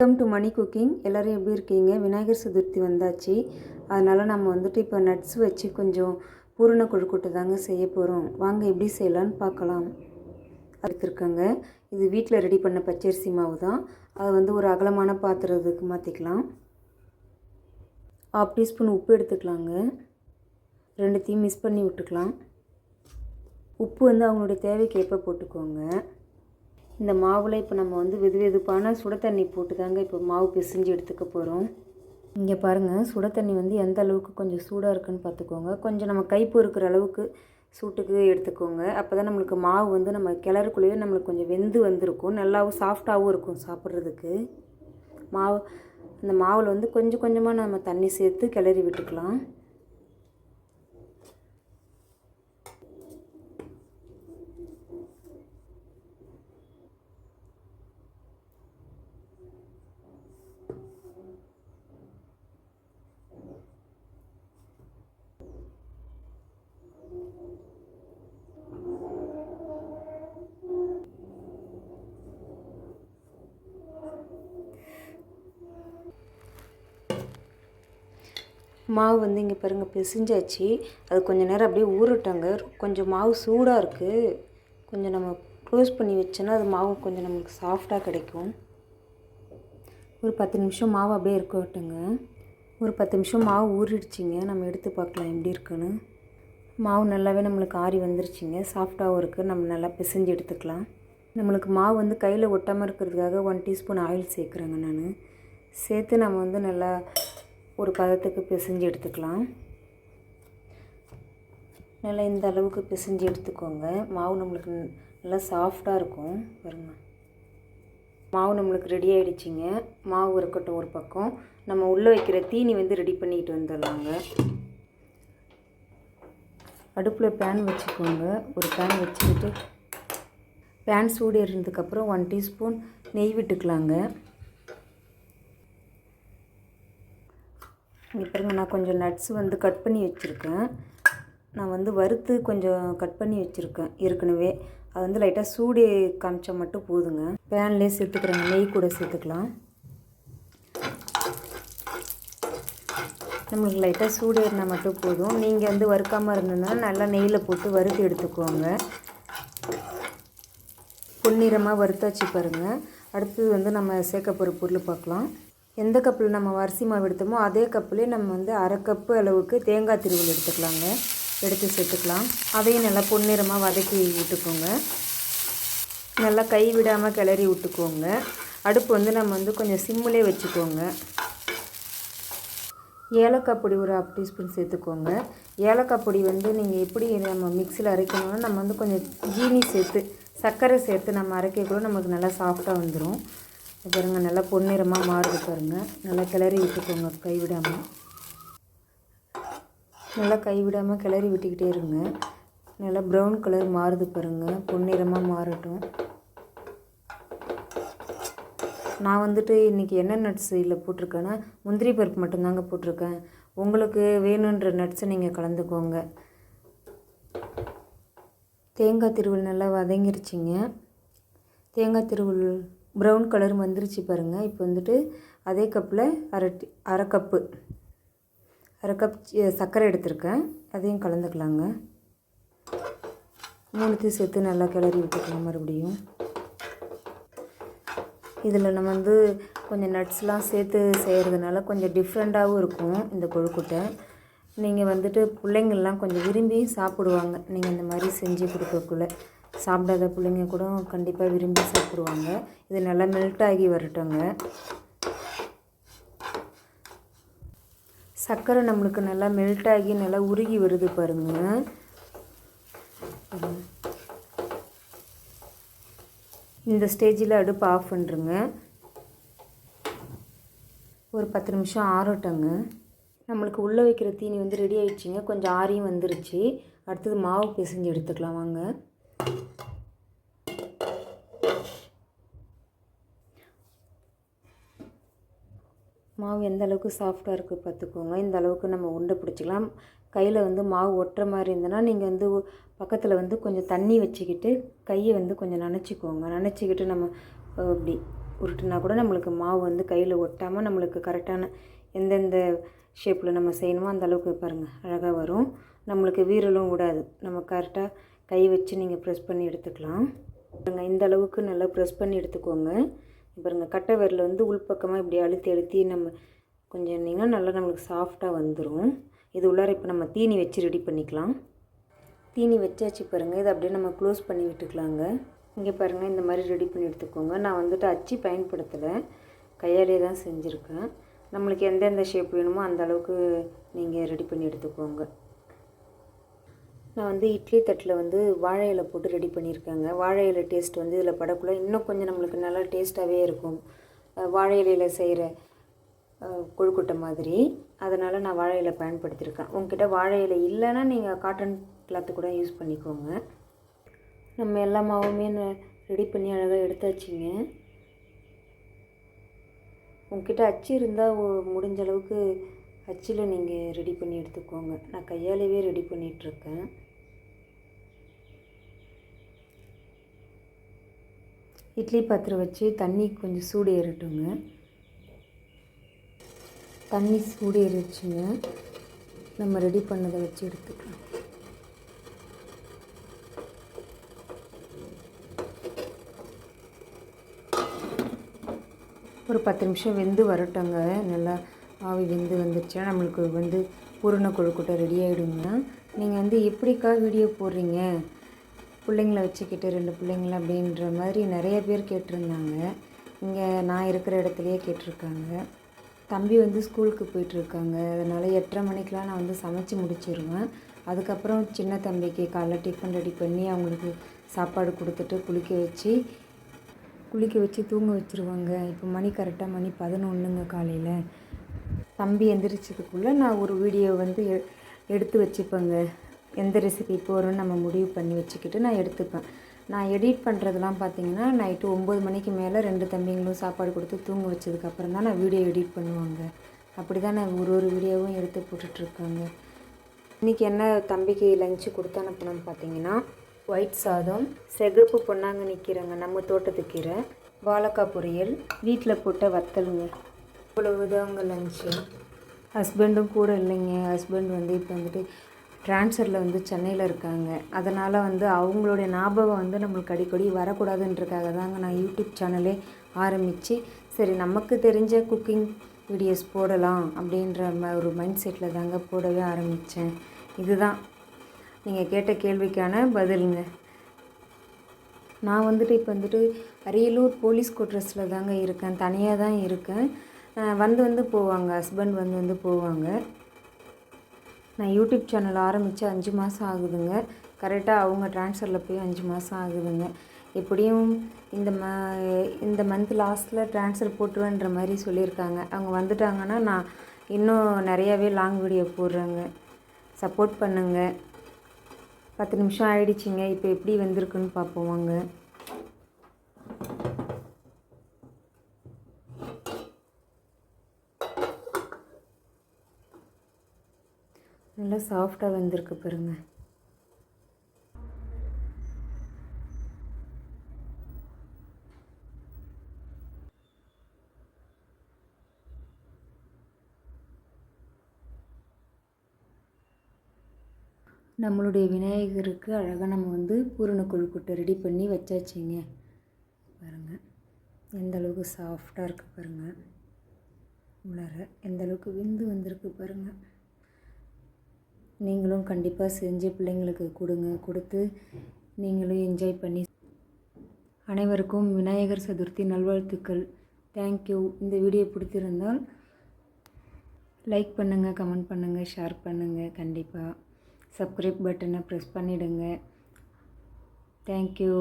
Welcome to money cooking எல்லோரும் எப்படி இருக்கீங்க? விநாயகர் சதுர்த்தி வந்தாச்சு. அதனால் நம்ம வந்துட்டு இப்போ நட்ஸ் வச்சு கொஞ்சம் பூரண கொழுக்கட்டை தாங்க செய்ய போகிறோம் வாங்க எப்படி செய்யலான்னு பார்க்கலாம். எடுத்துருக்கோங்க. இது வீட்டில் ரெடி பண்ண பச்சரிசி மாவு தான். அதை வந்து ஒரு அகலமான பாத்திரத்துக்கு மாற்றிக்கலாம் ஆஃப் டீஸ்பூன் உப்பு எடுத்துக்கலாங்க. ரெண்டுத்தையும் மிஸ் பண்ணி விட்டுக்கலாம். உப்பு வந்து அவங்களுடைய தேவைக்கு எப்போ போட்டுக்கோங்க. இந்த மாவில் இப்போ நம்ம வந்து வெது வெதுப்பான சுட தண்ணி போட்டு தாங்க இப்போ மாவு பிசைஞ்சு எடுத்துக்க போகிறோம் இங்கே பாருங்கள் சுட தண்ணி வந்து எந்த அளவுக்கு கொஞ்சம் சூடாக இருக்குன்னு பார்த்துக்கோங்க கொஞ்சம் நம்ம கைப்பு இருக்கிற அளவுக்கு சூட்டுக்கு எடுத்துக்கோங்க. அப்போ தான் நம்மளுக்கு மாவு வந்து நம்ம கிளறுக்குள்ளேயே நம்மளுக்கு கொஞ்சம் வெந்து வந்திருக்கும். நல்லாவும் சாஃப்டாகவும் இருக்கும் சாப்பிட்றதுக்கு. மாவு அந்த மாவில் வந்து கொஞ்சம் கொஞ்சமாக நம்ம தண்ணி சேர்த்து கிளறி விட்டுக்கலாம். மாவு வந்து இங்கே பாருங்கள் பிசிஞ்சாச்சு. அது கொஞ்சம் நேரம் அப்படியே ஊறட்டாங்க. கொஞ்சம் மாவு சூடாக இருக்குது கொஞ்சம் நம்ம க்ளோஸ் பண்ணி வச்சோன்னா அது மாவு கொஞ்சம் நமக்கு சாஃப்டாக கிடைக்கும். ஒரு பத்து நிமிஷம் மாவு அப்படியே இருக்கட்டுங்க. ஒரு பத்து நிமிஷம் மாவு ஊறிடுச்சிங்க. நம்ம எடுத்து பார்க்கலாம் எப்படி இருக்குன்னு. மாவு நல்லாவே நம்மளுக்கு ஆறி வந்துருச்சுங்க. சாஃப்டாகவும் இருக்குது நம்ம நல்லா பிசைஞ்சு எடுத்துக்கலாம். நம்மளுக்கு மாவு வந்து கையில் ஒட்டாமல் இருக்கிறதுக்காக ஒன் டீஸ்பூன் ஆயில் சேர்க்குறேங்க நான். சேர்த்து நம்ம வந்து நல்லா ஒரு பதத்துக்கு பிசைஞ்சு எடுத்துக்கலாம். நல்லா இந்த அளவுக்கு பிசைஞ்சு எடுத்துக்கோங்க. மாவு நம்மளுக்கு நல்லா சாஃப்டாக இருக்கும். பாருங்க. மாவு நம்மளுக்கு ரெடி ஆகிடுச்சிங்க மாவு இருக்கட்டும் ஒரு பக்கம். நம்ம உள்ளே வைக்கிற தீனி வந்து ரெடி பண்ணிக்கிட்டு வந்துடலாங்க. அடுப்பில் பேன் வச்சுக்கோங்க. ஒரு பேன் வச்சுக்கிட்டு பேன் சூடு இருந்ததுக்கப்புறம் ஒன் டீஸ்பூன் நெய் விட்டுக்கலாங்க. இங்கே பாருங்கள் நான் கொஞ்சம் நட்ஸ் வந்து கட் பண்ணி வச்சுருக்கேன். நான் வந்து வறுத்து கொஞ்சம் கட் பண்ணி வச்சுருக்கேன் ஏற்கனவே. அது வந்து லைட்டாக சூடு காமிச்சா மட்டும் போதுங்க. பேன்லேயே சேர்த்துக்கிறேங்க நெய் கூட சேர்த்துக்கலாம். நம்மளுக்கு லைட்டாக சூடு ஏறினா மட்டும் போதும். நீங்கள் வந்து வறுக்காமல் இருந்ததுன்னா நல்லா நெய்யில் போட்டு வறுத்து எடுத்துக்கோங்க. பொன்னிறமாக வறுத்தாச்சு பாருங்கள் அடுத்தது வந்து நம்ம சேர்க்க போகிற பொருள் பார்க்கலாம். எந்த கப்பில் நம்ம அரிசி மாவு எடுத்தோமோ அதே கப்புலேயே நம்ம வந்து அரை கப்பு அளவுக்கு தேங்காய் திருவல் எடுத்துக்கலாங்க. எடுத்து சேர்த்துக்கலாம். அதையும் நல்லா பொன்னிறமாக வதக்கி விட்டுக்கோங்க. நல்லா கை விடாமல் கிளறி விட்டுக்கோங்க. அடுப்பு வந்து நம்ம வந்து கொஞ்சம் சிம்மிலே வச்சுக்கோங்க. ஏலக்காய் பொடி ஒரு ஹாஃப் டீஸ்பூன் சேர்த்துக்கோங்க. ஏலக்காய் பொடி வந்து நீங்கள் எப்படி நம்ம மிக்சியில் அரைக்கணும்னா நம்ம வந்து கொஞ்சம் ஜீனி சேர்த்து சர்க்கரை சேர்த்து நம்ம அரைக்கக்குள்ள நமக்கு நல்லா சாஃப்டாக வந்துடும் பாருங்கள் நல்லா பொன்னிறமாக மாறுது பாருங்கள் நல்லா கிளறி விட்டுக்கோங்க கைவிடாமல் நல்லா கைவிடாமல் கிளறி விட்டுக்கிட்டே இருங்க. நல்லா ப்ரௌன் கலர் மாறுது பாருங்கள் பொன்னிறமாக மாறட்டும். நான் வந்துட்டு இன்றைக்கி என்ன நட்ஸ் இதில் போட்டிருக்கேன்னா முந்திரி பருப்பு மட்டும்தாங்க போட்டிருக்கேன். உங்களுக்கு வேணுன்ற நட்ஸை நீங்கள் கலந்துக்கோங்க. தேங்காய் திருவல் நல்லா வதங்கிருச்சிங்க. தேங்காய் திருவல் ப்ரௌன் கலர் வந்துருச்சு பாருங்கள் இப்போ வந்துட்டு அதே கப்பில் அரை அரை கப்பு அரை கப் சர்க்கரை எடுத்திருக்கேன். அதையும் கலந்துக்கலாங்க. மூணுத்தையும் சேர்த்து நல்லா கிளறி விட்டுக்கலாம் மறுபடியும். இதில் நம்ம வந்து கொஞ்சம் நட்ஸ்லாம் சேர்த்து செய்கிறதுனால கொஞ்சம் டிஃப்ரெண்ட்டாகவும் இருக்கும் இந்த கொழுக்கட்டை. நீங்கள் வந்துட்டு பிள்ளைங்கள்லாம் கொஞ்சம் விரும்பி சாப்பிடுவாங்க. நீங்கள் இந்த மாதிரி செஞ்சு கொடுக்கக்குள்ளே. சாப்பிடாத பிள்ளைங்க கூட கண்டிப்பாக விரும்பி சாப்பிடுவாங்க. இது நல்லா மெல்ட் ஆகி வரட்டுங்க. சர்க்கரை நம்மளுக்கு நல்லா மெல்ட் ஆகி நல்லா உருகி வருது பாருங்கள் இந்த ஸ்டேஜில் அடுப்பு ஆஃப் பண்ணுறங்க ஒரு பத்து நிமிஷம் ஆறட்டங்க. நம்மளுக்கு உள்ளே வைக்கிற தீனி வந்து ரெடி ஆயிடுச்சுங்க. கொஞ்சம் ஆரியும் வந்துருச்சு. அடுத்தது மாவு பிசைஞ்சு எடுத்துக்கலாம் வாங்க. மாவு எந்த அளவுக்கு சாஃப்டாக இருக்குது பார்த்துக்கோங்க. இந்த அளவுக்கு நம்ம உருண்டை பிடிச்சிக்கலாம். கையில் வந்து மாவு ஒட்டுற மாதிரி இருந்ததுன்னா நீங்கள் வந்து பக்கத்தில் வந்து கொஞ்சம் தண்ணி வச்சுக்கிட்டு கையை வந்து கொஞ்சம் நனைச்சிக்கோங்க. நனைச்சிக்கிட்டு நம்ம இப்படி உருட்டுனா கூட நம்மளுக்கு மாவு வந்து கையில் ஒட்டாமல் நம்மளுக்கு கரெக்டான எந்தெந்த ஷேப்பில் நம்ம செய்யணுமோ அந்த அளவுக்கு பாருங்கள் அழகாக வரும். நம்மளுக்கு வீரலும் விடாது நம்ம கரெக்டாக கை வச்சு நீங்கள் ப்ரெஸ் பண்ணி எடுத்துக்கலாம். பாருங்கள் இந்த அளவுக்கு நல்லா ப்ரெஸ் பண்ணி எடுத்துக்கோங்க. பாருங்க கட்டை விரல் வந்து உள்பக்கமாக இப்படி அழுத்தி அழுத்தி நம்ம கொஞ்சம் இருந்தீங்கன்னா நல்லா நம்மளுக்கு சாஃப்டாக வந்துடும் இது உள்ளார இப்போ நம்ம தீனி வச்சு ரெடி பண்ணிக்கலாம். தீனி வச்சாச்சு பாருங்கள் இதை அப்படியே நம்ம க்ளோஸ் பண்ணி விட்டுக்கலாங்க. இங்கே பாருங்கள் இந்த மாதிரி ரெடி பண்ணி எடுத்துக்கோங்க. நான் வந்துட்டு அச்சு பயன்படுத்தலை. கையாலே தான் செஞ்சுருக்கேன். நம்மளுக்கு எந்தெந்த ஷேப் வேணுமோ அந்த அளவுக்கு நீங்கள் ரெடி பண்ணி எடுத்துக்கோங்க. நான் வந்து இட்லி தட்டில் வந்து வாழை இலை போட்டு ரெடி பண்ணியிருக்கேங்க. வாழை இலை டேஸ்ட் வந்து இதில் படக்குள்ள. இன்னும் கொஞ்சம் நம்மளுக்கு நல்லா டேஸ்ட்டாகவே இருக்கும். வாழை இலையில் செய்கிற கொழுக்கட்டை மாதிரி. அதனால் நான் வாழை இலை பயன்படுத்தியிருக்கேன். உங்ககிட்ட வாழை இலை இல்லைன்னா நீங்கள் காட்டன் கிளாத்து கூட யூஸ் பண்ணிக்கோங்க. நம்ம எல்லா மாவுமே ரெடி பண்ணி அழகாக எடுத்தாச்சுங்க உங்ககிட்ட அச்சு இருந்தால் முடிஞ்ச அளவுக்கு அச்சில் நீங்கள் ரெடி பண்ணி எடுத்துக்கோங்க. நான் கையாலேயே ரெடி பண்ணிகிட்ருக்கேன் இட்லி பாத்திரம் வச்சு தண்ணி கொஞ்சம் சூடு ஏறட்டுங்க. தண்ணி சூடு ஏறிச்சுங்க நம்ம ரெடி பண்ணதை வச்சு எடுத்துக்கலாம். ஒரு பத்து நிமிஷம் வெந்து வரட்டுங்க. நல்லா ஆவி வெந்து வந்துருச்சுன்னா நம்மளுக்கு வந்து பூரண கொழுக்கட்டை ரெடி ஆகிடுங்க நீங்கள் வந்து எப்படிக்கா வீடியோ போடுறீங்க? பிள்ளைங்கள வச்சுக்கிட்டு ரெண்டு பிள்ளைங்கள அப்படின்ற மாதிரி நிறைய பேர் கேட்டிருந்தாங்க. இங்கே நான் இருக்கிற இடத்துலையே கேட்டிருக்காங்க. தம்பி வந்து ஸ்கூலுக்கு போயிட்டுருக்காங்க. அதனால் எட்டரை மணிக்கெலாம் நான் வந்து சமைச்சு முடிச்சிருவேன். அதுக்கப்புறம் சின்ன தம்பிக்கு காலைல டிஃபன் ரெடி பண்ணி அவங்களுக்கு சாப்பாடு கொடுத்துட்டு குளிக்க வச்சு குளிக்க வச்சு தூங்க வச்சுருவாங்க. இப்போ மணி கரெக்டாக மணி பதினொன்றுங்க காலையில் தம்பி எந்திரிச்சதுக்குள்ளே நான் ஒரு வீடியோ வந்து எ எடுத்து வச்சுப்பேங்க. எந்த ரெசிபி போகிறோன்னு நம்ம முடிவு பண்ணி வச்சுக்கிட்டு நான் எடுத்துப்பேன். நான் எடிட் பண்ணுறதெல்லாம் பார்த்தீங்கன்னா நைட்டு ஒம்பது மணிக்கு மேலே ரெண்டு தம்பிங்களும் சாப்பாடு கொடுத்து தூங்க வச்சதுக்கப்புறம் தான் நான் வீடியோ எடிட் பண்ணுவாங்க. அப்படி தான் நான் ஒரு ஒரு வீடியோவும் எடுத்து போட்டுட்ருக்காங்க இன்றைக்கி என்ன தம்பிக்கு லஞ்சு கொடுத்து அனுப்பணும்னு பார்த்தீங்கன்னா ஒயிட் சாதம் செகப்பு பொன்னாங்க நிற்கிறாங்க நம்ம தோட்டத்துக்கீரை வாழைக்காய் பொரியல் வீட்டில் போட்ட வத்தலுங்க இவ்வளவுதாங்க லஞ்சு ஹஸ்பண்டும் கூட இல்லைங்க. ஹஸ்பண்ட் வந்து இப்போ வந்துட்டு ட்ரான்ஸ்ஃபரில் வந்து சென்னையில் இருக்காங்க. அதனால் வந்து அவங்களுடைய ஞாபகம் வந்து நம்மளுக்கு அடிக்கடி வரக்கூடாதுன்றக்காக தாங்க நான் யூடியூப் சேனலே ஆரம்பித்து சரி நமக்கு தெரிஞ்ச குக்கிங் வீடியோஸ் போடலாம் அப்படின்ற ம- ஒரு மைண்ட் செட்டில் தாங்க போடவே ஆரம்பித்தேன் இதுதான். நீங்கள் கேட்ட கேள்விக்கான பதிலுங்க. நான் வந்துட்டு இப்போ வந்துட்டு அரியலூர் போலீஸ் குவார்ட்டர்ஸில் தாங்க இருக்கேன். தனியாக தான் இருக்கேன். வந்து வந்து போவாங்க. ஹஸ்பண்ட் வந்து வந்து போவாங்க. நான் யூடியூப் சேனல் ஆரம்பித்து அஞ்சு மாதம் ஆகுதுங்க. கரெக்டாக அவங்க ட்ரான்ஸ்ஃபரில் போய் அஞ்சு மாதம் ஆகுதுங்க. எப்படியும் இந்த ம இந்த மந்த் லாஸ்ட்டில் ட்ரான்ஸ்ஃபர் போட்டுருவேன்ற மாதிரி சொல்லியிருக்காங்க. அவங்க வந்துட்டாங்கன்னா நான் இன்னும் நிறையாவே லாங் வீடியோ போடுறேங்க. சப்போர்ட் பண்ணுங்கள் பத்து நிமிஷம் ஆகிடுச்சிங்க இப்போ எப்படி வந்திருக்குன்னு பார்ப்போம் வாங்க நல்லா சாஃப்டாக வந்திருக்கு பாருங்க. நம்மளுடைய விநாயகருக்கு அழகாக நம்ம வந்து பூரண கொழுக்கட்டை ரெடி பண்ணி வச்சாச்சுங்க. பாருங்கள் எந்த அளவுக்கு சாஃப்டாக இருக்குது பாருங்கள் உள்ளார எந்த அளவுக்கு விந்து வந்திருக்கு பாருங்கள் நீங்களும் கண்டிப்பாக செஞ்சு பிள்ளைங்களுக்கு கொடுங்க. கொடுத்து நீங்களும் என்ஜாய் பண்ணி அனைவருக்கும் விநாயகர் சதுர்த்தி நல்வாழ்த்துக்கள். தேங்க்யூ இந்த வீடியோ பிடிச்சிருந்தால் லைக் பண்ணுங்கள் கமெண்ட் பண்ணுங்கள் ஷேர் பண்ணுங்கள் கண்டிப்பாக சப்ஸ்கிரைப் பட்டனை ப்ரெஸ் பண்ணிவிடுங்க தேங்க்யூ